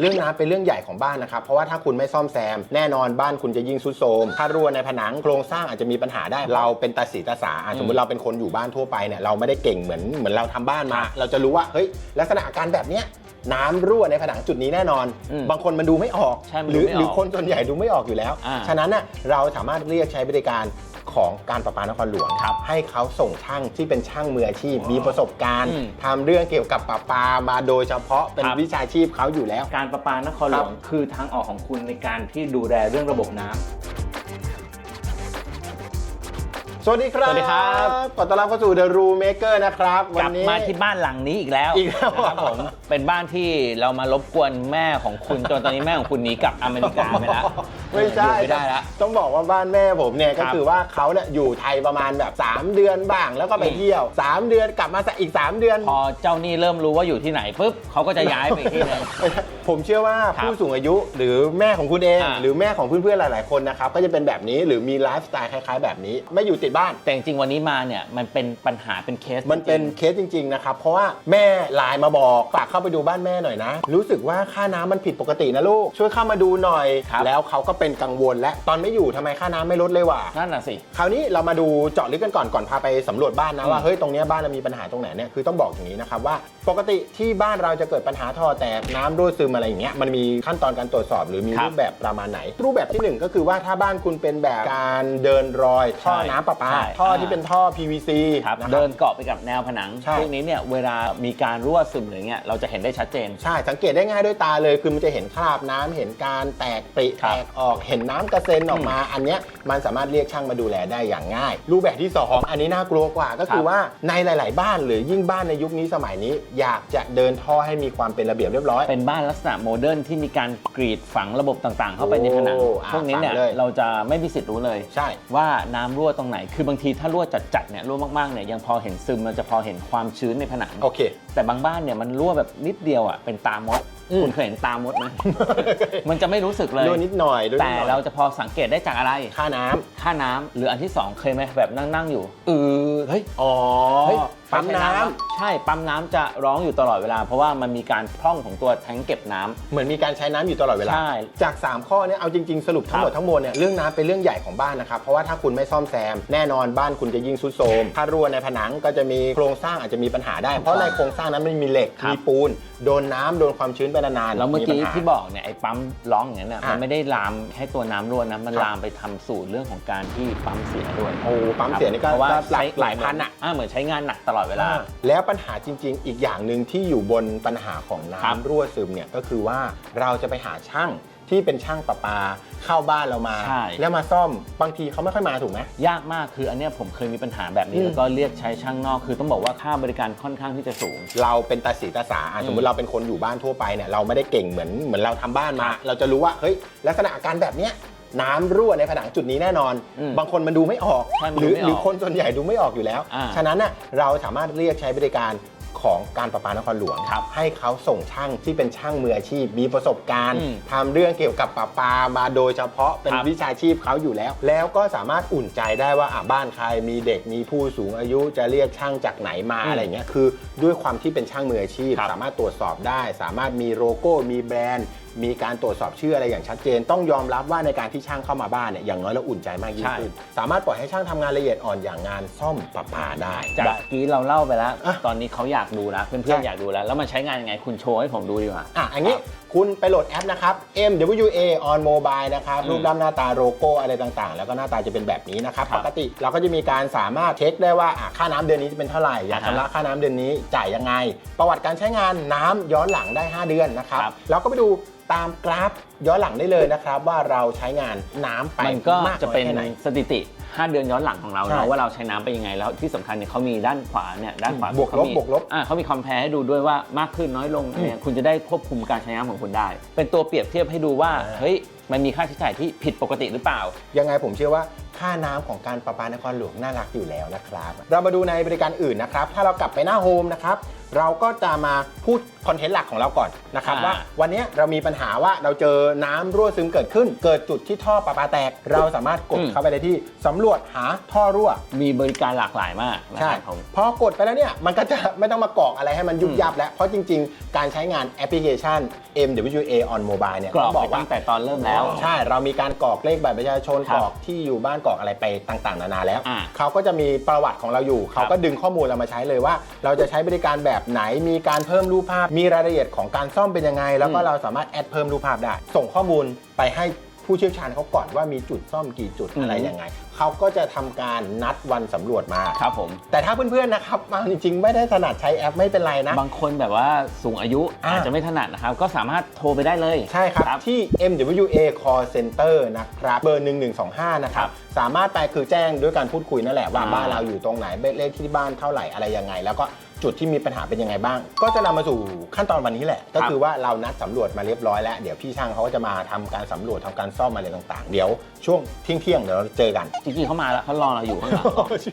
เรื่องน้ำเป็นเรื่องใหญ่ของบ้านนะครับ เพราะว่าถ้าคุณไม่ซ่อมแซม แน่นอนบ้านคุณจะยิ่งทรุดโทรมถ้ารั่วในผนังโครงสร้างอาจจะมีปัญหาได้ เราเป็นตาสีตาสาอะสมมติเราเป็นคนอยู่บ้านทั่วไปเนี่ยเราไม่ได้เก่งเหมือนเหมือนเราทำบ้านมา เราจะรู้ว่าเฮ้ยลักษณะอาการแบบเนี้ยน้ำรั่วในผนังจุดนี้แน่นอน อืมบางคนมันดูไม่ออก ใช่มันหดูรือไม่ออกหรือคนส่วนใหญ่ดูไม่ออกอยู่แล้ว อ่า ฉะนั้นน่ะเราสามารถเรียกใช้บริการ ของการประปานครหลวงครับให้เขาส่งช่างที่เป็นช่างมืออาชีพ มีประสบการณ์อืมทำเรื่องเกี่ยวกับประปามาโดยเฉพาะเป็นครับ วิชาชีพเขาอยู่แล้ว การประปานครหลวงคือทางออกของคุณในการที่ดูแลเรื่องระบบน้ำ สวัสดีครับสวัสดีครับ ขอต้อนรับเข้าสู่ The Room Maker นะครับ กวันลับนี้ มาที่บ้านหลังนี้อีกแล้วอีกแล้ว นะครับผม เป็นบ้านที่เรามารบกวนแม่ของคุณ จนตอนนี้แม่ของคุณหนีกลับอเมริกาไปแล้วไม่ใช่อยู่ไม่ได้แล้ว ต้องบอกว่าบ้านแม่ผมเนี่ยครัก็บคือว่าเขาเนี่ยอยู่ไทยประมาณแบบ 3 เดือนบ้างแล้วก็ไปอืมเที่ยว 3 เดือนกลับมาสักอีก 3 เดือน พอเจ้าหนี้เริ่มรู้ว่าอยู่ที่ไหนปุ๊บเขาก็จะย้ายไปอีกที่หนึงผมเชื่อว่าครับผู้สูงอายุหรือแม่ของคุณเองอ่าหรือแม่ของเพื่อนๆหลาย ๆคนนะครับก็จะเป็นแบบนี้หรือมีไลฟ์สไตล์คล้ายๆ แบบนี้ ไม่อยู่ติดบ้าน แต่จริงๆวันนี้มาเนี่ยมันเป็นปัญหาเป็นเคสมันเป็นจริงเคสจริงๆนะครับเพราะว่าแม่ไลน์มาบอกฝากเข้าไปดูบ้านแม่หน่อยนะ รู้สึกว่าค่าน้ำมันผิดปกตินะลูก ช่วยเข้ามาดูหน่อย ครับ แล้วเขาก็เป็นกังวลและตอนไม่อยู่ทำไมค่าน้ำไม่ลดเลยว่ะๆนั่นน่ะสิ คราวนี้เรามาดูเจาะลึกกันก่อนก่อนพาไปสำรวจบ้านนะอืมว่าเฮ้ยตรงเนี้ยบ้านเรามีปัญหาตรงไหนเนี่ยคือต้องบอกอย่างนี้นะครับว่า ปกติที่บ้านเราจะเกิดปัญหาท่อแตกน้ำรั่วซึมอะไรอย่างเงี้ยมันมีขั้นตอนการตรวจสอบหรือมีครับรูปแบบประมาณไหน รูปแบบที่หนึ่งก็คือว่าถ้าบ้านคุณเป็นแบบการเดินรอยท่อใช่น้ำประปาใช่ท่ออ่าที่เป็นท่อ PVC ครับ นะครับ เดินเกาะไปกับแนวผนังใช่ พวกนี้เนี่ยเวลามีการรั่วซึมหรือเงี้ยเราจะเห็นได้ชัดเจน ใช่สังเกตได้ง่ายด้วยตาเลย คือมันจะเห็นคราบน้ำเห็นการแตกปริครัแตบกออกเห็นน้ำกระเซ็นออกมา อันเนี้ยมันสามารถเรียกช่างมาดูแลได้อย่างง่าย รูปแบบที่สองอันนี้น่ากลัวกว่าก็คือว่าในหลาย ๆ บ้านหรือยิ่งบ้านในยุคนี้สมัยนี้ อยากจะเดินท่อให้มีความเป็นระเบียบเรียบร้อย เป็นบ้านลักษณะโมเดิร์นที่มีการกรีดฝังระบบต่าง ๆ เข้าไปในผนังโอ้อะพวกนี้เนี่ยฝังเลยเราจะไม่มีสิทธิ์รู้เลยใช่ว่าน้ำรั่วตรงไหน คือบางทีถ้ารั่วจัดๆเนี่ยรั่วมากๆเนี่ยยังพอเห็นซึมเราจะพอเห็นความชื้นในผนังโอเค แต่บางบ้านเนี่ยมันรั่วแบบนิดเดียวอะเป็นตามดอืมคุณเคยเห็นตามดไหม มันจะไม่รู้สึกเลยด้วยนิดหน่อยด้วยนิแต่ดหน่อยเราจะพอสังเกตได้จากอะไร ค่าน้ำค่าน้ำหรืออันที่สองเคยไหมแบบนั่งๆอยู่เออเฮ้ย อ๋อ เฮ้ย ปั๊มน้ำไใช่ใช่ปั๊มน้ำจะร้องอยู่ตลอดเวลา เพราะว่ามันมีการพร่องของตัวแทงเก็บน้ำ เหมือนมีการใช้น้ำอยู่ตลอดเวลา ใช่จาก 3 ข้อเนี้เอาจริง ๆ สรุปทั้งหมดครับทั้งมวลเนี่ยเรื่องน้ำเป็นเรื่องใหญ่ของบ้านนะครับ เพราะว่าถ้าคุณไม่ซ่อมแซม แน่นอนบ้านคุณจะยิ่งทรุดโทรมถ้ารั่วในผนังก็จะมีโครงสร้างอาจจะมีปัญหาได้ เพราะในโครงสร้างนั้นมันมีเหล็ก ครับมีปูน โดนน้ำโดนความชื้นไปนานๆแล้วเมื่อกี้ปัญหา ที่บอกเนี่ยไอ้ปั๊มร้องอย่างนั้นน่ะอะ มันไม่ได้ลามให้ตัวน้ำรั่วนะมันครับลามไปทำสู่เรื่องของการที่ปั๊มเสียด้วยโอ้ปั๊มเสียนี่ก็เพราะว่าก็หลักใช้หลายพันอะ อ่าเหมือนใช้งานหนักตลอดเวลา แล้วปัญหาจริง ๆ อีกอย่างหนึ่งที่อยู่บนปัญหาของครับน้ำรั่วซึมเนี่ยก็คือว่าเราจะไปหาช่าง ที่เป็นช่างประปาเข้าบ้านเรามา ใช่ แล้วมาซ่อมบางทีเขาไม่ค่อยมาถูกไหม ยากมากคืออันเนี้ยผมเคยมีปัญหาแบบนี้ อืม แล้วก็เรียกใช้ช่างนอก คือต้องบอกว่าค่าบริการค่อนข้างที่จะสูง เราเป็นตาสีตาสาอะอืมสมมติเราเป็นคนอยู่บ้านทั่วไปเนี่ยเราไม่ได้เก่งเหมือนเหมือนเราทำบ้านมาครับเราจะรู้ว่าเฮ้ยลักษณะอาการแบบเนี้ยน้ำรั่วในผนังจุดนี้แน่นอน อืมบางคนมันดูไม่ออกใช่มันหรืดูไม่ออกหรือคนส่วนใหญ่ดูไม่ออกอยู่แล้ว อ่า ฉะนั้นน่ะเราสามารถเรียกใช้บริการ ของการประปานครหลวงครับให้เขาส่งช่างที่เป็นช่างมืออาชีพ มีประสบการณ์อืมทำเรื่องเกี่ยวกับประปามาโดยเฉพาะเป็นครับวิชาชีพเขาอยู่แล้ว แล้วก็สามารถอุ่นใจได้ว่าอะบ้านใครมีเด็กมีผู้สูงอายุจะเรียกช่างจากไหนมาอืมอะไรเงี้ยคือ ด้วยความที่เป็นช่างมืออาชีพครับสามารถตรวจสอบได้ สามารถมีโลโก้มีแบรนด์ มีการตรวจสอบชื่ออะไรอย่างชัดเจน ต้องยอมรับว่าในการที่ช่างเข้ามาบ้านเนี่ยอย่างน้อยเราอุ่นใจมากยิ่งขึ้นสามารถปล่อยให้ช่างทำงานละเอียดอ่อนอย่างงานซ่อมประปาได้ จากเมื่อกี้เราเล่าไปแล้ว อะตอนนี้เขาอยากดูแล้วเพื่อนใช่ๆอยากดูแล้ว แล้วมันใช้งานยังไงคุณโชว์ให้ผมดูดีกว่า อะอันนี้คุณไปโหลดแอปนะครับ MWA on mobile นะครับอืมรูปร่างหน้าตาโลโก้อะไรต่างๆ แล้วก็หน้าตาจะเป็นแบบนี้นะครับ ครัปบกติเราก็จะมีการสามารถเช็คได้ว่าอะค่าน้ำเดือนนี้จะเป็นเท่าไหร่อยากอ่าฮะชำระค่าน้ำเดือนนี้จ่ายยังไง ประวัติการใช้งานน้ำย้อนหลังได้ 5 เดือนนะครับ ครับเราก็ไปดู ตามกราฟย้อนหลังได้เลยนะครับ ว่าเราใช้งานน้ำไปมันก็มากจะน้อยเป็นแค่ไหนสถิติ 5 เดือนย้อนหลังของเราใช่เนาะว่าเราใช้น้ำไปยังไงแล้วที่สำคัญเนี่ยเขามีด้านขวาเนี่ยด้านขวาบวกลบเขามีบวกลบ อ่าเขามีคอมเพลให้ดูด้วยว่ามากขึ้นน้อยลงเนี่ยคุณจะได้ควบคุมการใช้น้ำของคุณได้ เป็นตัวเปรียบเทียบให้ดูว่าอ่าเฮ้ยมันมีค่าใช้จ่ายที่ผิดปกติหรือเปล่า ยังไงผมเชื่อว่าค่าน้ำของการประปานครหลวงน่ารักอยู่แล้วนะครับ เรามาดูในบริการอื่นนะครับ ถ้าเรากลับไปหน้าโฮมนะครับ เราก็จะมาพูดคอนเทนต์หลักของเราก่อนนะครับอ่า ว่าวันนี้เรามีปัญหาว่าเราเจอน้ำรั่วซึมเกิดขึ้น เกิดจุดที่ท่อประปาแตก เราสามารถกดอืมเข้าไปในที่สำรวจหาท่อรั่ว มีบริการหลากหลายมากนะใช่ครับผม พอกดไปแล้วเนี่ย มันก็จะไม่ต้องมากรอกอะไรให้มันยุบยับแล้ว เพราะจริง ๆ การใช้งานแอปพลิเคชัน MWA on mobile เนี่ยกรอกต้งไปตั้งแต่ตอนเริ่มแล้ว ใช่ เรามีการกรอกเลขบัตรประชาชนครับกรอกที่อยู่บ้านกรอกอะไรไปต่าง ๆ นานาแล้ว อ่าเขาก็จะมีประวัติของเราอยู่ เขาก็ดึงข้อมูลเรามาใช้เลยว่า เราจะใช้บริการแบบไหน มีการเพิ่มรูปภาพ มีรายละเอียดของการซ่อมเป็นยังไง แล้วก็อืมเราสามารถแอดเพิ่มรูปภาพได้ ส่งข้อมูลไปให้ผู้เชี่ยวชาญเขาก่อนว่ามีจุดซ่อมกี่จุดอะไรยังไง เขาก็จะทำการนัดวันสำรวจมาครับผมแต่ถ้าเพื่อนๆนะครับมาจริงๆ ไม่ได้ถนัดใช้แอปไม่เป็นไรนะ บางคนแบบว่าสูงอายุอ่าอาจจะไม่ถนัดนะครับ ก็สามารถโทรไปได้เลยใช่ครับ ที่ MWA Call Center นะครับเบอร์ 1125 นะครับ สามารถไปคือแจ้งด้วยการพูดคุยนั่นแหละว่าอ่าบ้านเราอยู่ตรงไหนเลขที่บ้านเท่าไหร่อะไรยังไง แล้วก็จุดที่มีปัญหาเป็นยังไงบ้าง ก็จะนำมาสู่ขั้นตอนวันนี้แหละ ก็คือว่าเรานัดสำรวจมาเรียบร้อยแล้ว เดี๋ยวพี่ช่างเขาก็จะมาทำการสำรวจทำการซ่อมอะไรต่างๆ เดี๋ยวช่วงเที่ยงๆเดี๋ยวเราเจอกัน จริงๆเขามาแล้วเขารอเราอยู่ข้างหลัง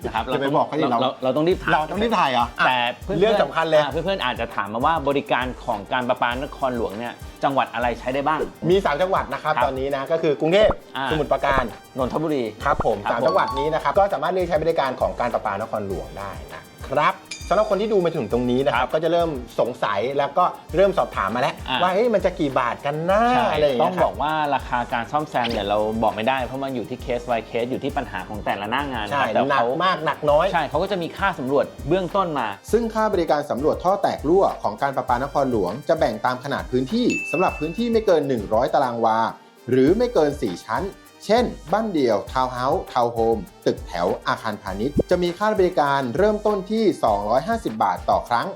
นะครับจะไปบอกเขาดิเราเรา เราเราต้องรีบถ่ายเราต้องรีบถ่ายเหรออะแต่เพื่อนๆเรื่องสำคัญเลย อ่าเพื่อนๆอาจจะถามมาว่าบริการของการประปานครหลวงเนี่ยจังหวัดอะไรใช้ได้บ้าง มี 3 จังหวัดนะครับครับตอนนี้นะก็คือกรุงเทพอ่า สมุทรปราการนนทบุรี ครับผมครับสามผม จังหวัดนี้นะครับก็สามารถเรียกใช้บริการของการประปานครหลวงได้นะครับ สำหรับคนที่ดูมาถึงตรงนี้นะครับ ก็จะเริ่มสงสัยแล้วก็เริ่มสอบถามมาแล้ว อะ ว่าเฮ้ยมันจะกี่บาทกันนะใช่อะไรอย่างต้เงี้องยคบรัอบกว่าราคาการซ่อมแซมเนี่ยเราบอกไม่ได้เพราะมันอยู่ที่เคส by เคสอยู่ที่ปัญหาของแต่ละหน้างานนะใช่ครับแต่หนักเขามากหนักน้อย ใช่เขาก็จะมีค่าสำรวจเบื้องต้นมา ซึ่งค่าบริการสำรวจท่อแตกรั่วของการประปานครหลวง จะแบ่งตามขนาดพื้นที่สำหรับพื้นที่ไม่เกิน 100 ตารางวา หรือไม่เกิน 4 ชั้น เช่น บ้านเดี่ยว ทาวน์เฮาส์ ทาวน์โฮม ตึกแถวอาคารพาณิชย์ จะมีค่าบริการเริ่มต้นที่ 250 บาทต่อครั้ง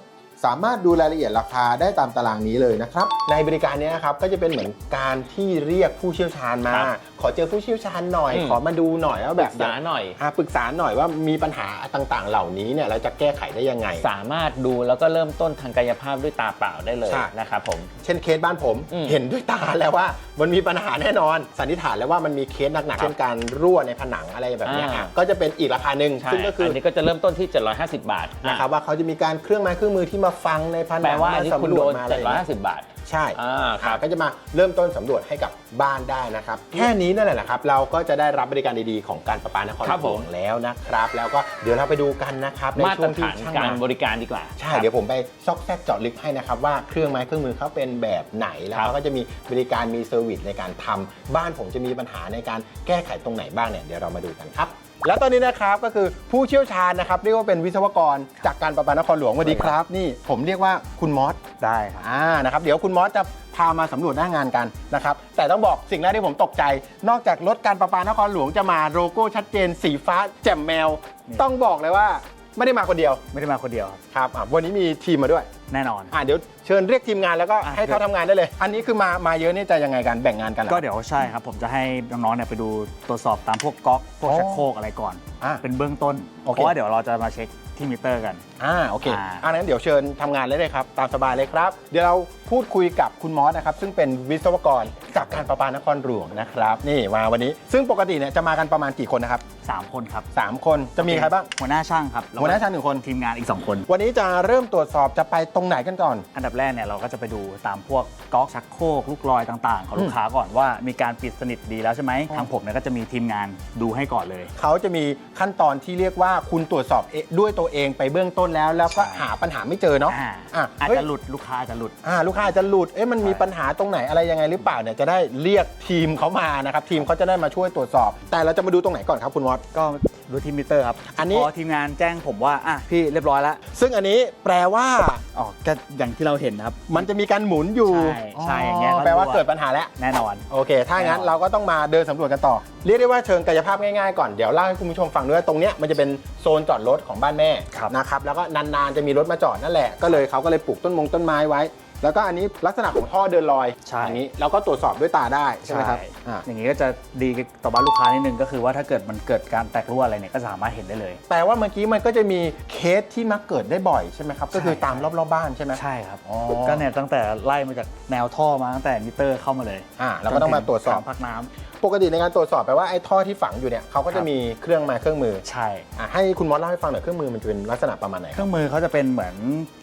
สามารถดูรายละเอียดราคาได้ตามตารางนี้เลยนะครับ ในบริการเนี้ยนะครับก็จะเป็นเหมือนการที่เรียกผู้เชี่ยวชาญมา ครับขอเจอผู้เชี่ยวชาญหน่อย อืม ขอมาดูหน่อยว่าปแบรึบกษาหน่อย อะปรึกษาหน่อยว่ามีปัญหาต่างๆ เหล่านี้เนี่ยเราจะแก้ไขได้ยังไง สามารถดูแล้วก็เริ่มต้นทางกายภาพด้วยตาเปล่าได้เลยใช่ นะครับผม เช่นเคสบ้านผมอืมเห็นด้วยตาแล้วว่ามันมีปัญหาแน่นอน สันนิษฐานแล้วว่ามันมีเคสหนักๆเช่นการรั่วในผนังอะไรแบบเนี้ยอ่าอะก็จะเป็นอีกราคาหนึ่งใช่ซึ่งก็คืออันนี้ก็จะเริ่มต้นที่ 750 บาท นะครับว่าเขาจะมีการเครื่องไม้เครื่องมือที่มาฟังในผนังแปลว่าอันมานี้คุณสำรโดวจนมาอะไรอย่างเงี้ย750 บาท ใช่อ่าครับก็จะมาเริ่มต้นสำรวจให้กับบ้านได้นะครับ แค่นี้นั่นแหละนะครับ เราก็จะได้รับบริการดีๆของการประปานครครับหลผวมงแล้วนะครับ แล้วก็เดี๋ยวเราไปดูกันนะครับในมาช่ตวรงที่ฐานช่างการมาบริการดีกว่า ใช่ครับเดี๋ยวผมไปซอกแซกเจาะลึกให้นะครับ ว่าเครื่องไม้เครื่องมือเขาเป็นแบบไหนแล้วครับเขาก็จะมีบริการมีเซอร์วิสในการทำบ้านผมจะมีปัญหาในการแก้ไขตรงไหนบ้างเนี่ยเดี๋ยวเรามาดูกันครับ แล้วตอนนี้นะครับก็คือผู้เชี่ยวชาญนะครับเรียกว่าเป็นวิศวกรจากการประปานครหลวงสวัสดีครับ นี่ผมเรียกว่าคุณมอสได้ครับอ่านะครับเดี๋ยวคุณมอสจะพามาสำรวจหน้างานกันนะครับแต่ต้องบอกสิ่งแรกที่ผมตกใจ นอกจากรถการประปานครหลวงจะมาโลโก้ชัดเจน สีฟ้าแจ่มแมวนี่ต้องบอกเลยว่าไม่ได้มาคนเดียวไม่ได้มาคนเดียวครับครับอะวันนี้มีทีมมาด้วย แน่นอน อ่าเดี๋ยวเชิญเรียกทีมงานแล้วก็อะให้เขาทำงานได้เลย อันนี้คือมามาเยอะนี่จะยังไงกันแบ่งงานกันหรอ ก็เดี๋ยวใช่ครับ ผมจะให้น้องๆเนี่ยไปดูตรวจสอบตามพวกก๊อกพวกอ๋อชักโครกอะไรก่อน อะเป็นเบื้องต้น โอเค เพราะว่าเดี๋ยวเราจะมาเช็คที่มิเตอร์กัน อ่าโอเคอ่า อันนั้นเดี๋ยวเชิญทำงานเลยเลยครับ ตามสบายเลยครับ เดี๋ยวเราพูดคุยกับคุณมอสนะครับ ซึ่งเป็นวิศวกรจากการประปานครหลวงนะครับ นี่มาวันนี้ ซึ่งปกติเนี่ยจะมากันประมาณกี่คนนะครับ3คนครับสามคนจะมีใครบ้าง หัวหน้าช่างครับแล้วก็หัวหน้าช่างหนึ่งคน ทีมงานอีก2คน วันนี้จะเริ่มตรวจสอบจะไปตรงไหนกันก่อน อันดับแรกเนี่ยเราก็จะไปดูตามพวกก๊อกชักโครกลูกลอยต่างๆ ของลูกค้าก่อนว่ามีการปิดสนิทดีแล้วใช่ไหมอ๋อทางผมเนี่ยก็จะมีทีมงานดูให้ก่อนเลย เขาจะมีขั้นตอนที่เรียกว่าคุณตรวจสอบเองด้วยตัวเองไปเบื้องต้นแล้ว แล้วก็ใช่หาปัญหาไม่เจอเนาะอ่าอะอาจเฮ้ย จะหลุดลูกค้าอาจจะหลุด อ่าลูกค้าอาจจะหลุด เอ๊ะมันมีใช่ปัญหาตรงไหนอะไรยังไงหรือเปล่าเนี่ยจะได้เรียกทีมเขามานะครับ ทีมเขาจะได้มาช่วยตรวจสอบ แต่เราจะมาดูตรงไหนก่อนครับคุณวอต ก็ดูที่มิเตอร์ครับอันนี้ พอทีมงานแจ้งผมว่าอะพี่เรียบร้อยแล้ว ซึ่งอันนี้แปลว่า อ๋อก็อย่างที่เราเห็นนะครับมันจะมีการหมุนอยู่ ใช่ใช่อย่างเงี้ยก็แปลว่ารู้ว่าเกิดปัญหาแล้ว แน่นอน โอเค ถ้างั้นแน่นอนเราก็ต้องมาเดินสำรวจกันต่อ เรียกได้ว่าเชิงกายภาพง่ายๆก่อน เดี๋ยวเล่าให้คุณผู้ชมฟังด้วยว่าตรงเนี้ยมันจะเป็นโซนจอดรถของบ้านแม่ครับ นะครับ แล้วก็นานๆจะมีรถมาจอดนั่นแหละ ก็เลยเขาก็เลยปลูกต้นมงต้นไม้ไว้ แล้วก็อันนี้ลักษณะของท่อเดินลอยใช่ อย่างนี้เราก็ตรวจสอบด้วยตาได้ใช่ไหมครับอ่าอย่างนี้ก็จะดีต่อบ้านลูกค้านิดนึงก็คือว่าถ้าเกิดมันเกิดการแตกรั่วอะไรเนี่ยก็สามารถเห็นได้เลย แต่ว่าเมื่อกี้มันก็จะมีเคสที่มักเกิดได้บ่อยใช่ไหมครับก็คือตามรอบๆบ้านใช่ไหม ใช่ครับ อ๋อ ก็เนี่ยตั้งแต่ไล่มาจากแนวท่อมาตั้งแต่มิเตอร์เข้ามาเลยอ่าเราก็ต้องมาตรวจสอบ ถังพักน้ำปกติในการตรวจสอบแปลว่าไอ้ท่อที่ฝังอยู่เนี่ยเขาก็ครัจะบมีเครื่องมาเครื่องมือใช่ อะให้คุณมอสเล่าให้ฟังหน่อยเครื่องมือมันจะเป็นลักษณะประมาณไหนเคครับ รื่องมือเขาจะเป็นเหมือน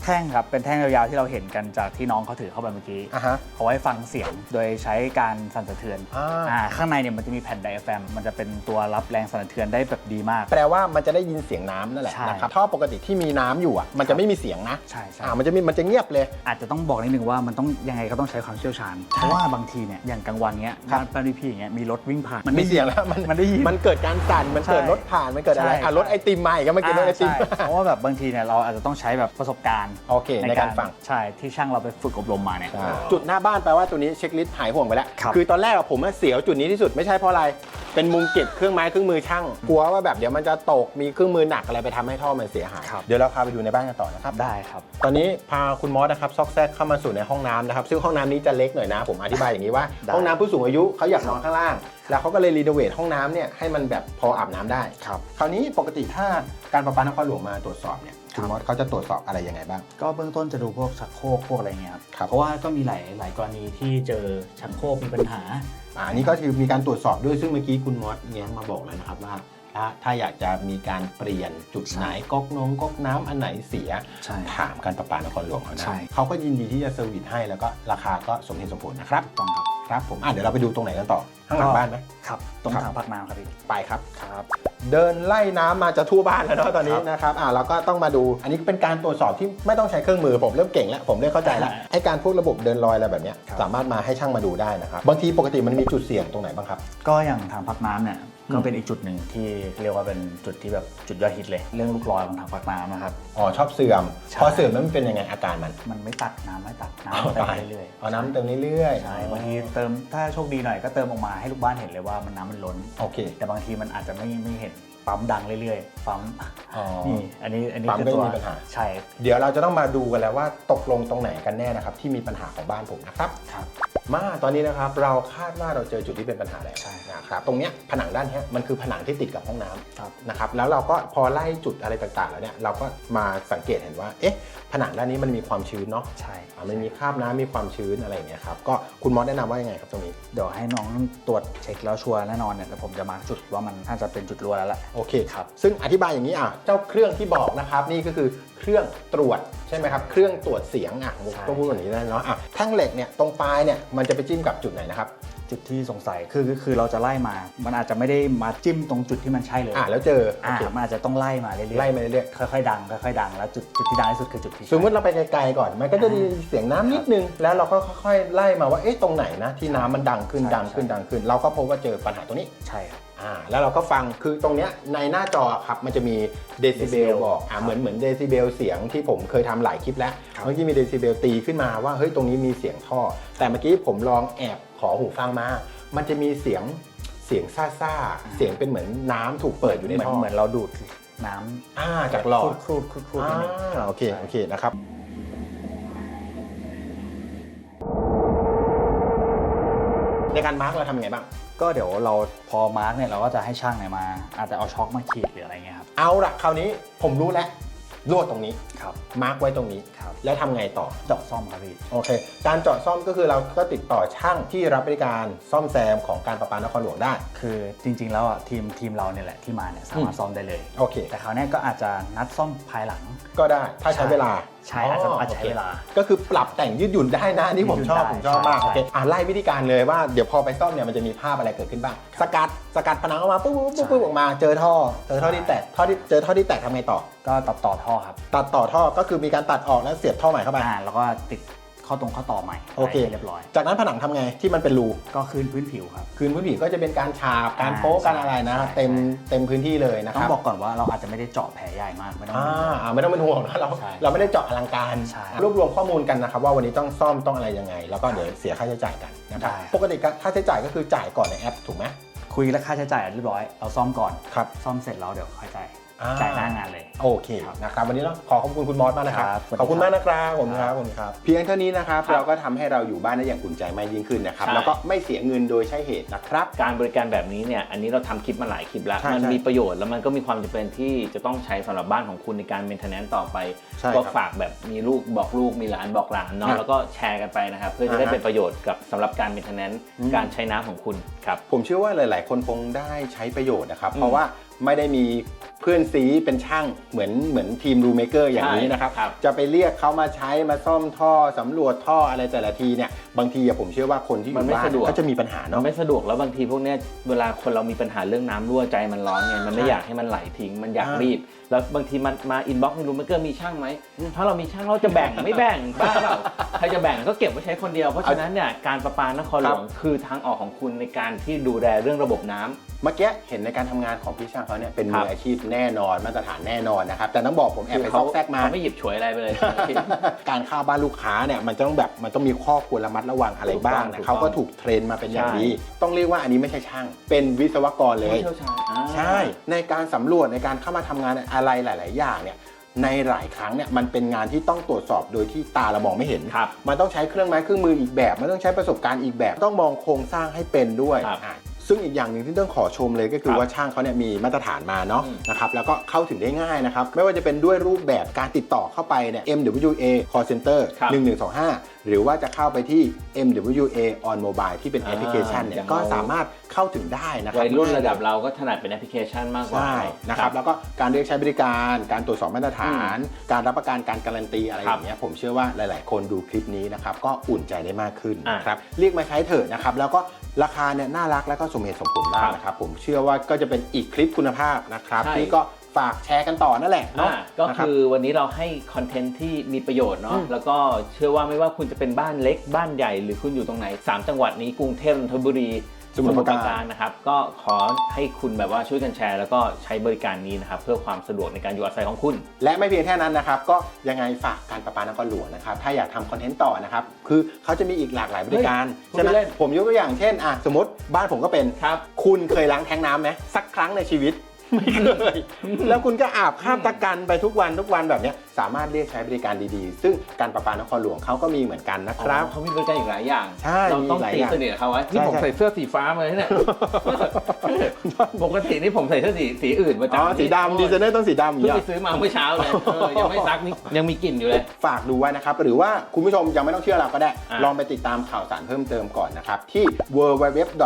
แท่งครับ เป็นแท่งยาวๆที่เราเห็นกันจากที่น้องเขาถือเข้าไปเมื่อกี้อะฮะ เอาไว้ฟังเสียงโดยใช้การสั่นสะเทือนอ่า อ่าข้างในเนี่ยมันจะมีแผ่นไดอะแฟมมันจะเป็นตัวรับแรงสั่นสะเทือนได้แบบดีมาก แปลว่ามันจะได้ยินเสียงน้ำนั่นแหละใช่นะครับท่อปกติที่มีน้ำอยู่อะมันจะไม่มีเสียงนะใช่ใช่ อ่ามันจะมีมันจะเงียบเลย อาจจะต้องบอกนิดนึงว่ามันต้องยังไงก็ต้องใช้ความเชี่ยวชาญ เพราะว่าบางทีเนี่ยอย่างกลางวันเนี้ยครับ บ้านป้าพี่อย่างเงี้ยมีรถวิ่งผ่านมันมีเสียงแล้วมันมันได้ยิน มันเกิดการสั่นมันเกิดใช่รถผ่านมันเกิดอะไรใช่ อะรถไอติมมาอีกก็เมื่อกี้รถไอติม อ่าใช่เพราะว่าแบบบางทีเนี่ยเราอาจจะต้องใช้แบบประสบการณ์โอเคในการฟัง ใช่ที่ช่างเราไปฝึกอบรมมาเนี่ยจุดหน้าบ้านแปลว่าตัวนี้เช็คลิสต์หายห่วงไปแล้วครับ อตอนแรกอะผมอะเสียวจุดนี้ที่สุดไม่ใช่เพราะอะไร เป็นมุมเก็บเครื่องไม้เครื่องมือช่าง กลัวว่าแบบเดี๋ยวมันจะตก มีเครื่องมือหนักอะไรไปทำให้ท่อมันเสียหาย ครับ เดี๋ยวเราพาไปดูในบ้านกันต่อนะครับ ได้ครับ ตอนนี้พาคุณมอสนะครับซอกแซกเข้ามาสู่ในห้องน้ำนะครับ ซึ่งห้องน้ำนี้จะเล็กหน่อยนะ ผมอธิบายอย่างนี้ว่า ได้ห้องน้ำผู้สูงอายุเขาอยากนอนข้างล่าง แล้วเขาก็เลยรีโนเวทห้องน้ำเนี่ยให้มันแบบพออาบน้ำได้ครับ คราวนี้ปกติถ้าการประปานครหลวงมาตรวจสอบเนี่ยครัคุณบมอสเขาจะตรวจสอบอะไรยังไงบ้าง ก็เบื้องต้นจะดูพวกชักโครกพวกอะไรเงี้ยครับครับเพราะว่าก็มีหลายหลายกรณีที่เจอชักโครกมีปัญหาอ่านี่ก็คือมีการตรวจสอบด้วยซึ่งเมื่อกี้คุณมอสแง้มมาบอกแล้วนะครับว่าถ้าถ้าอยากจะมีการเปลี่ยนจุดไหนก๊อกนงก๊อกน้ำอันไหนเสียใช่ถามการประปานครหลวงเขาใช่ได้เขาก็ยินดีที่จะเซอร์วิสให้แล้วก็ราคาก็สมเหตุสมผลนะครับต้องครับ ครับผมอะเดี๋ยวเราไปดูตรงไหนกันต่อข้างหลังบ้านไหมครับ ตรงครับถังพักน้ำครับพี่ไปครับครับ เดินไล่น้ำมาจะทั่วบ้านแล้วเนาะตอนนี้ครับนะครับอ่าเราก็ต้องมาดูอันนี้เป็นการตรวจสอบที่ไม่ต้องใช้เครื่องมือผมเริ่มเก่งแล้วผมเริ่มเข้าใจแล้วอ่าไอ้การพวกระบบเดินลอยอะไรแบบเนี้ยครับสามารถมาให้ช่างมาดูได้นะครับบางทีปกติมันมีจุดเสี่ยงตรงไหนบ้างครับ ก็อย่างถังพักน้ำเนี่ยอืม ก็เป็นอีกจุดหนึ่งที่เรียกว่าเป็นจุดที่แบบจุดยอดฮิตเลย เรื่องลูกลอยของถังพักน้ำนะครับ อ๋อชอบเสื่อม ใช่ พอเสื่อมแล้วมันเป็นยังไงอาการมัน มันไม่ตัดน้ำไม่ตัดเอาน้ำเติมตายเรื่อยเอาน้ำเติมเรื่อยๆใช่บางทีเติมถ้าโชคดีหน่อยก็เติมออกมาให้ลูกบ้านเห็นเลยว่ามันน้ำมันล้น โอเค แต่บางทีมันอาจจะไม่ไม่เห็น ปั๊มดังเรื่อยๆปั๊มอ๋อ นี่อันนี้อันนี้ปั๊มคือก็ตัวมีปัญหา ใช่เดี๋ยวเราจะต้องมาดูกันแล้วว่าตกลงตรงไหนกันแน่นะครับ ที่มีปัญหาของบ้านผมนะครับ ครับ มาตอนนี้นะครับเราคาดว่าเราเจอจุดที่เป็นปัญหาแล้วใช่ นะครับตรงเนี้ยผนังด้านเนี้ยมันคือผนังที่ติดกับห้องน้ำครับนะครับแล้วเราก็พอไล่จุดอะไรต่างๆ แล้วเนี่ยเราก็มาสังเกตเห็นว่าเอ๊ะผนังด้านนี้มันมีความชื้นเนาะใช่อ่ามันมีคราบน้ำมีความชื้นอะไรอย่างเงี้ยครับก็คุณมอสแนะนำว่ายังไงครับตรงนี้ เดี๋ยวให้น้องตรวจเช็คแล้วชัวร์แน่นอนเนี่ยเดี๋ยวผมจะมาร์คจุดว่ามันน่าจะเป็นจุดรั่วแล้วแหละ โอเคครับ ซึ่งอธิบายอย่างนี้อะเจ้าเครื่องที่บอกนะครับนี่ก็คือเครื่องตรวจใช่ไหมครับ เครื่องตรวจเสียงอะผมใช่ต้องพูดอย่างนี้ได้เนาะอะแท่งเหล็กเนี่ยตรงปลายเนี่ยมันจะไปจิ้มกับจุดไหนนะครับจุดที่สงสัยคือคือคือเราจะไล่มา มันอาจจะไม่ได้มาจิ้มตรงจุดที่มันใช่เลยอะแล้วเจอโออ่าเคมันอาจจะต้องไล่มาเรื่อยๆไล่มาเรื่อยค่อยๆดังค่อยๆดังแล้วจุดจุดที่ดังที่สุดคือจุดที่ๆใช่สมมติเราไปไกลๆก่อน มันก็จะมีเสียงน้ำนิดนึง แล้วเราก็ค่อยๆไล่มาว่าเอ๊ะตรงไหนนะที่น้ำมันดังขึ้นดังขึ้นดังขึ้น เราก็พบว่าเจอปัญหาตรงนี้ใช่ครับ อ่าแล้วเราก็ฟังคือตรงเนี้ยในหน้าจอครับมันจะมีเดซิเบล Decibel บอกอ่าครับเหมือนเหมือนเดซิเบลเสียงที่ผมเคยทำหลายคลิปแล้วครับเมื่อกี้มีเดซิเบลตีขึ้นมาว่าเฮ้ยตรงนี้มีเสียงท่อ แต่เมื่อกี้ผมลองแอบขอหูฟังมา มันจะมีเสียงเสียงซ่าซ่าๆเสียงเป็นเหมือนน้ำถูกเปิดอยู่ในเหมือนท่อเหมือนเราดูดน้ำอ่าจากหลอด ครูดครูดครูดอ่นิดนึงาโอเคโอเค นะครับ ในการมาร์กเราทำยังไงบ้าง ก็เดี๋ยวเราพอมาร์กเนี่ยเราก็จะให้ช่างเนี่ยมา อาจจะเอาช็อคมาขีดหรืออะไรเงี้ยครับ เอาละคราวนี้ผมรู้แล้วลวดตรงนี้ ครับ มาร์กไว้ตรงนี้ ครับ แล้วทำไงต่อ เจาะซ่อมครับพี่ โอเค การเจาะซ่อมก็คือเราก็ติดต่อช่างที่รับบริการซ่อมแซมของการประปานครหลวงได้ คือจริงๆ แล้วอะทีมทีมเราเนี่ยแหละที่มาเนี่ยสามารถซ่อมได้เลย โอเค แต่คราวเนี้ยก็อาจจะนัดซ่อมภายหลัง ก็ได้ ถ้าใช้เวลาใช่อาจจะอาจจะโคใช้เวลา ก็คือปรับแต่งยืดหยุ่นได้นะอันนี่ผมชอบยืผมดหยุ่ชอบนได้มากใช่โอเคอะไล่วิธีการเลยว่าเดี๋ยวพอไปซ่อมเนี่ยมันจะมีภาพอะไรเกิดขึ้นบ้างสกัดสกัดผนังออกมาปุ๊บปุ๊บปุ๊บปุ๊บออกมาเจอท่อ เจอท่อที่แตกท่อที่เจอท่อที่แตกทำไงต่อ ก็ตัดต่อท่อครับ ตัดต่อท่อก็คือมีการตัดออกแล้วเสียบท่อใหม่เข้าไปอ่าแล้วก็ติด ข้อตรงข้อต่อใหม่โอเค ให้เรียบร้อย จากนั้นผนังทำไงที่มันเป็นรูก็คืนพื้นผิวครับ คืนพื้นผิวก็จะเป็นการฉาบการอ่าโป๊ะการอะไรนะ ใช่ เต็มใช่เต็มพื้นที่เลยนะคต้อรับงบอกก่อนว่าเราอาจจะไม่ได้เจาะแผลใหญ่มากไม่ต้อง อ่าอ่าไม่ต้องเป็นห่วงนะเราใช่เราไม่ได้เจาะอลังการ ใช่รวบรวมข้อมูลกันนะครับว่าวันนี้ต้องซ่อมต้องอะไรยังไง แล้วก็เดี๋ยวเสียค่าใช้จ่ายกันนะครับได้ปกติค่าใช้จ่ายก็คือจ่ายก่อนในแอปถูกไหมคุยและค่าใช้จ่ายเรียบร้อย เราซ่อมก่อน ครับ ซ่อมเสร็จแล้วเดี๋ยวค่อยจ่ายอ่า จ่ายหน้างานเลย โอเคนะครับวันนี้ต้องขอขอบคุณคุณมอสมากนะครับครับสวัสดีขอบคุณครับมากนะครับผมครับผมครับ เพียงเท่านี้นะครับครับเราก็ทำให้เราอยู่บ้านได้อย่างอุ่นใจมากยิ่งขึ้นนะครับ ใช่ แล้วก็ไม่เสียเงินโดยใช้เหตุนะครับ การบริการแบบนี้เนี่ยอันนี้เราทำคลิปมาหลายคลิปแล้ว ใช่มันใช่มีประโยชน์แล้วมันก็มีความจำเป็นที่จะต้องใช้สำหรับบ้านของคุณในการ maintenance ต่อไป ใช่ก็ครับฝากแบบมีลูกบอกลูกมีหลานบอกหลานเนาะครับแล้วก็แชร์กันไปนะครับเพื่อจะได้อ่าฮะเป็นประโยชน์กับสำหรับการ maintenance อืม การใช้น้ำของคุณครับ ผมเชื่อว่าหลาย ๆ คนคงได้ใช้ประโยชน์นะครับอืมเพราะว่า ไม่ได้มีเพื่อนซีเป็นช่างเหมือนเหมือนทีมรูเมเกอร์อย่างนี้นะครับใช่ครับ จะไปเรียกเขามาใช้มาซ่อมท่อสำรวจท่ออะไรแต่ละทีเนี่ยบางทีอะผมเชื่อว่าคนที่อมันยู่ไม่บ้านสะดวก ก็จะมีปัญหามันเนาะ ไม่สะดวกแล้วบางทีพวกเนี้ยเวลาคนเรามีปัญหาเรื่องน้ำรั่วใจมันร้อนไงมันไม่ใช่อยากให้มันไหลทิ้งมันอยากอ่ารีบแล้วบางทีมันมาอินบ็อกซ์ไม่รู้มันก็มีช่างไหมถ้าเรามีช่างเราจะแบ่งไม่แบ่งบ้าเปล่าใครจะแบ่งก็เก็บไว้ใช้คนเดียวเพราะฉะนั้นเนี่ยการประปานครหลวงคือทางออกของคุณในการที่ดูแลเรื่องระบบน้ำ เมื่อกี้เห็นในการทำงานของพี่ช่างเขาเนี่ยเป็นครัมืบออาชีพแน่นอนมาตรฐานแน่นอนนะครับแต่ต้องบอกผมแอบไปซอกแซกมาเขาไม่หยิบฉวยอะไรไปเลย การเข้าบ้านลูกค้าเนี่ยมันต้องแบบมันต้องมีข้อควรระมัดระวังอะไรบ้างถูกต้องนะเขาก็ถูกเทรนมาเป็นอย่างใช่ดีต้องเรียกว่าอันนี้ไม่ใช่ช่าง เป็นวิศวกรเลยผู้เชี่ยวชาญอ่าใช่ ในการสำรวจในการเข้ามาทำงานอะไรหลาย ๆ อย่างเนี่ยในหลายครั้งเนี่ยมันเป็นงานที่ต้องตรวจสอบโดยที่ตาเรามองไม่เห็นครับมันต้องใช้เครื่องไม้เครื่องมืออีกแบบ มันต้องใช้ประสบการณ์อีกแบบ ต้องมองโครงสร้างให้เป็นด้วยครับอะ ซึ่งอีกอย่างหนึ่งที่ต้องขอชมเลยก็คือครับว่าช่างเขาเนี่ยมีมาตรฐานมาเนาะอืมนะครับแล้วก็เข้าถึงได้ง่ายนะครับ ไม่ว่าจะเป็นด้วยรูปแบบการติดต่อเข้าไปเนี่ย MWA Call Center ครับ1125 หรือว่าจะเข้าไปที่ MWA on mobile ที่เป็นอ่าแอปพลิเคชันเนี่อยย่างก็เราสามารถเข้าถึงได้นะครัวับยรุ่นระดับเราก็ถนัดเป็นแอปพลิเคชันมากกว่าใช่นะครับแล้วก็การเรียกใช้บริการ การตรวจสอบมาตรฐาน การรับประกันการการันตีอะไรอย่างเงี้ยผมเชื่อว่าหลาย ๆ คนดูคลิปนี้นะครับก็อุ่นใจได้มากขึ้นอะนะครับเรียกมาใช้เถอะนะครับแล้วก็ ราคาเนี่ยน่ารักและก็สมเหตุสมผลมากครับนะครับผมเชื่อว่าก็จะเป็นอีกคลิปคุณภาพนะครับใช่ที่ก็ฝากแชร์กันต่อนั่นแหละเนาะอ่าก็นะรับคือวันนี้เราให้คอนเทนต์ที่มีประโยชน์เนาะอืมแล้วก็เชื่อว่าไม่ว่าคุณจะเป็นบ้านเล็กบ้านใหญ่หรือคุณอยู่ตรงไหน 3 จังหวัดนี้กรุงเทพนนทบุรี สมุทรปราการนะครับก็ขอให้คุณแบบว่าช่วยกันแชร์ แล้วก็ใช้บริการนี้นะครับเพื่อความสะดวกในการอยู่อาศัยของคุณ และไม่เพียงแค่นั้นนะครับ ก็ยังไงฝากการประปานครหลวงนะครับถ้าอยากทำคอนเทนต์ต่อนะครับคือเขาจะมีอีกหลากหลายบริการเฮ้ยใช่ไหมพูดเล่นผมยกตัวอย่างเช่นอะสมมติบ้านผมก็เป็นครับคุณเคยล้างแทงน้ำไหมสักครั้งในชีวิต ไม่เคย แล้วคุณก็อาบข้ามตะกันไปทุกวันทุกวันแบบเนี้ยสามารถเรียกใช้บริการดีๆ ซึ่งการประปานครหลวงเขาก็มีเหมือนกันนะครับอ๋อเขามีบริการอีกหลายอย่าง ใช่เราต้องมีหลายตีอย่างสนิทกับเขาไว้ที่ใช่ผมใช่ ใส่เสื้อสีฟ้ามาเนี่ย ปกตินี่ผมใส่เสื้อสีสีอื่นประจำอ๋อสีดำดีไซเนอร์ต้องสีดำอย่างเพิ่งเงี้ย ไปซื้อมาเมื่อเช้าเลยเออยังไม่ซักนี่ยังมีกลิ่นอยู่เลย ฝากดูไว้นะครับ หรือว่าคุณผู้ชมยังไม่ต้องเชื่อเราก็ได้ อะลองไปติดตามข่าวสารเพิ่มเติมก่อนนะครับ ที่ www.mwa.co.th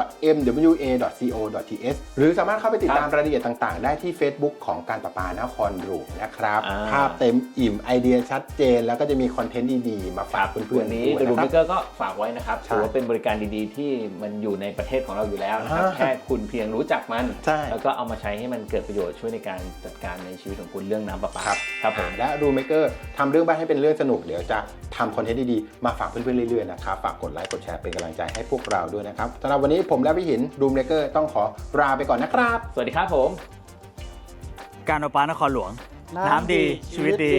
หรือสามารถเข้าไปติดตามรายละเอียดต่างๆ ได้ที่ Facebook ของการประปานครหลวงนะครับ อ่า ภาพเต็มอิ่มไอเดียชัดเจน แล้วก็จะมีคอนเทนต์ดีๆ มาฝากเพื่อนวันๆนี้ด้วย The Room นะครับ Maker ก็ฝากไว้นะครับใช่ถือว่าเป็นบริการดีๆ ที่มันอยู่ในประเทศของเราอยู่แล้วนะครับอ่า แค่คุณเพียงรู้จักมันใช่ แล้วก็เอามาใช้ให้มันเกิดประโยชน์ช่วยในการจัดการในชีวิตของคุณเรื่องน้ำประปาครับครับผมและรูเมเกอร์ทำเรื่องบ้านให้เป็นเรื่องสนุกเดี๋ยวจะทำคอนเทนต์ดีๆมาฝากเพื่อนๆเรื่อยๆนะครับฝากกดไลค์กดแชร์เป็นกำลังใจให้พวกเราด้วยนะครับสำหรับวันนี้ผมและพี่หินรูเมเกอร์ต้องขอลาไปก่อนนะครับ สวัสดีครับผม การประปานครหลวง น้ำดีชีวิตดี